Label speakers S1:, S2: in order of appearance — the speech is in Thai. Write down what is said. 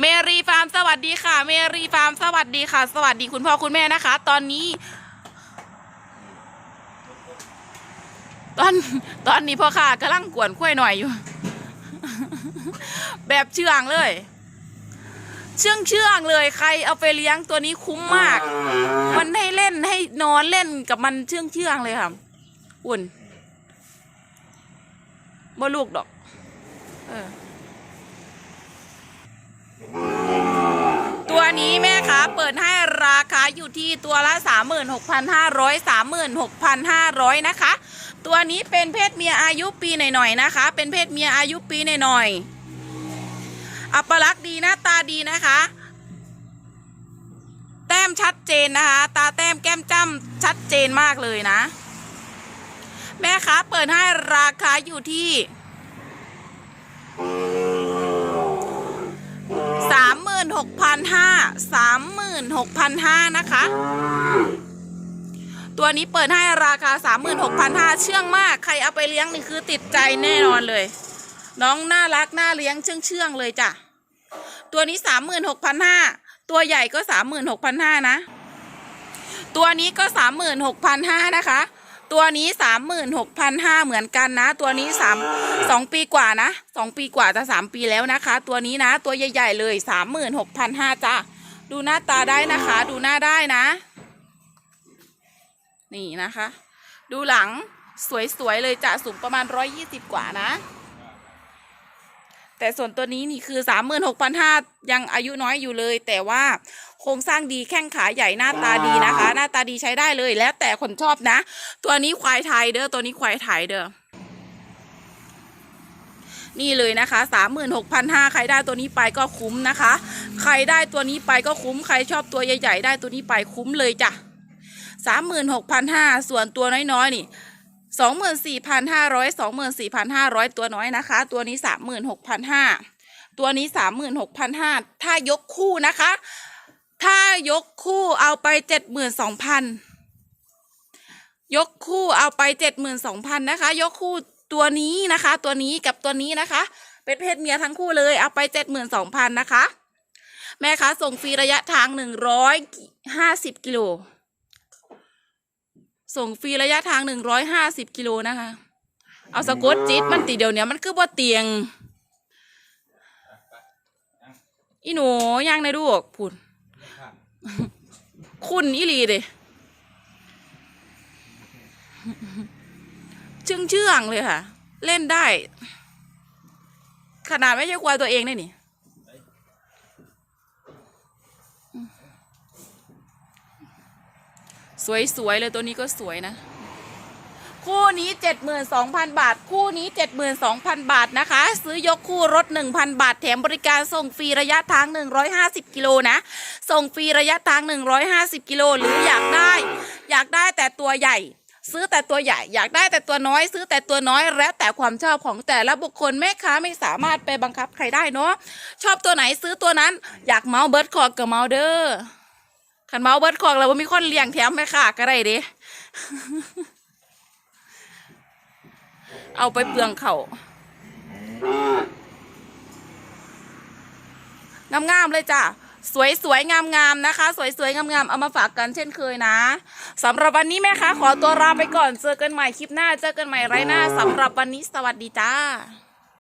S1: เมรีฟาร์มสวัสดีค่ะ เมรีฟาร์มสวัสดีค่ะ สวัสดีคุณพ่อคุณแม่นะคะ ตอนนี้ ตอนตอนนี้พ่อค่ะกำลังกวนคุ้ยหน่อยอยู่ แบบเชื่องเลย เชื่องเชื่องเลยใครเอาไปเลี้ยงตัวนี้คุ้มมาก มันให้เล่นให้นอนเล่นกับมันเชื่องเชื่องเลยค่ะอุ่นบ่ลูกดอก เออ ตัว นี้แม่คะเปิดให้ราคาอยู่ที่ตัวละ 36,500 36,500 นะคะ ตัวนี้เป็นเพศเมียอายุปีหน่อยๆนะคะ เป็นเพศเมียอายุปีหน่อยๆอัปลักษณ์ดีหน้าตาดีนะคะ แต้มชัดเจนนะคะ ตาแต้มแก้มจ้ำชัดเจนมากเลยนะ แม่คะเปิดให้ราคาอยู่ที่ 36,500 36,500 นะคะ ตัวนี้เปิดให้ราคา 36,500 เชื่องมาก ใครเอาไปเลี้ยงนี่คือติดใจแน่นอนเลย น้องน่ารักน่าเลี้ยงเชื่องเชื่องเลยจ้ะ ตัวนี้ 36,500 ตัวใหญ่ก็ 36,500 นะ ตัวนี้ก็ 36,500 นะคะ ตัวนี้สามหมื่นหกพันห้าเหมือนกันนะ ตัวนี้สามสองปีกว่านะสองปีกว่าจะสามปีแล้วนะคะ ตัวนี้นะตัวใหญ่ ๆ เลยสามหมื่นหกพันห้าจ้าดูหน้าตาได้นะคะ ดูหน้าได้นะ นี่นะคะ ดูหลังสวยๆเลยจะสูงประมาณร้อยยี่สิบกว่านะ แต่ส่วนตัวนี้นี่คือสามหมื่นหกพันห้ายังอายุน้อยอยู่เลย แต่ว่าโครงสร้างดีแข้งขาใหญ่หน้าตาดีนะคะ หน้าตาดีใช้ได้เลย แล้วแต่คนชอบนะ ตัวนี้ควายไทยเด้อตัวนี้ควายไทยเด้อนี่เลยนะคะสามหมื่นหกพันห้าใครได้ตัวนี้ไปก็คุ้มนะคะ ใครได้ตัวนี้ไปก็คุ้ม ใครชอบตัวใหญ่ ๆ ได้ตัวนี้ไปคุ้มเลยจ้ะสามหมื่นหกพันห้าส่วนตัวน้อยๆนี่ สองหมื่นสี่พันห้าร้อยสองหมื่นสี่พันห้าร้อยตัวน้อยนะคะ ตัวนี้สามหมื่นหกพันห้าตัวนี้สามหมื่นหกพันห้าถ้ายกคู่นะคะ ถ้ายกคู่เอาไปเจ็ดหมื่นสองพันยกคู่เอาไปเจ็ดหมื่นสองพันนะคะ ยกคู่ตัวนี้นะคะ ตัวนี้กับตัวนี้นะคะ เป็นเพศเมียทั้งคู่เลย เอาไปเจ็ดหมื่นสองพันนะคะ แม่คะส่งฟรีระยะทางหนึ่งร้อยห้าสิบกิโล ส่งฟรีระยะทางหนึ่งร้อยห้าสิบกิโลนะคะ เอาสะกดจิตมันตีเดียวเนี้ยมันคือบ่เตียง อีหนูย่างในลูกพูดคุณอีหลีเด้เชื่องเชื่องๆเลยค่ะ เล่นได้ ขนาดไม่ใช่ควายตัวเองเลยนี่ สวยๆเลยตัวนี้ก็สวยนะ คู่นี้เจ็ดหมื่นสองพันบาท คู่นี้เจ็ดหมื่นสองพันบาทนะคะ ซื้อยกคู่รถหนึ่งพันบาท แถมบริการส่งฟรีระยะทางหนึ่งร้อยห้าสิบกิโลนะ ส่งฟรีระยะทางหนึ่งร้อยห้าสิบกิโลหรืออยากได้ อยากได้แต่ตัวใหญ่ซื้อแต่ตัวใหญ่อยากได้แต่ตัวน้อย ซื้อแต่ตัวน้อยแล้วแต่ความชอบของแต่ละบุคคลแม่ค้าไม่สามารถไปบังคับใครได้เนาะชอบตัวไหนซื้อตัวนั้น อยากเมาส์เบิร์ดคอกกับเมาส์เด้อ ขันเมาส์เบิร์ดคอกแล้วว่ามีคนเลี้ยงแถมแม่ค้าก็ได้เด้เอาไปเปลืองเขางามๆเลยจ้ะ สวยๆงามๆนะคะ สวยๆงามๆเอามาฝากกันเช่นเคยนะสำหรับวันนี้แม่คะขอตัวลาไปก่อนเจอกันใหม่คลิปหน้า เจอกันใหม่ไรหน้าสำหรับวันนี้สวัสดีจ้า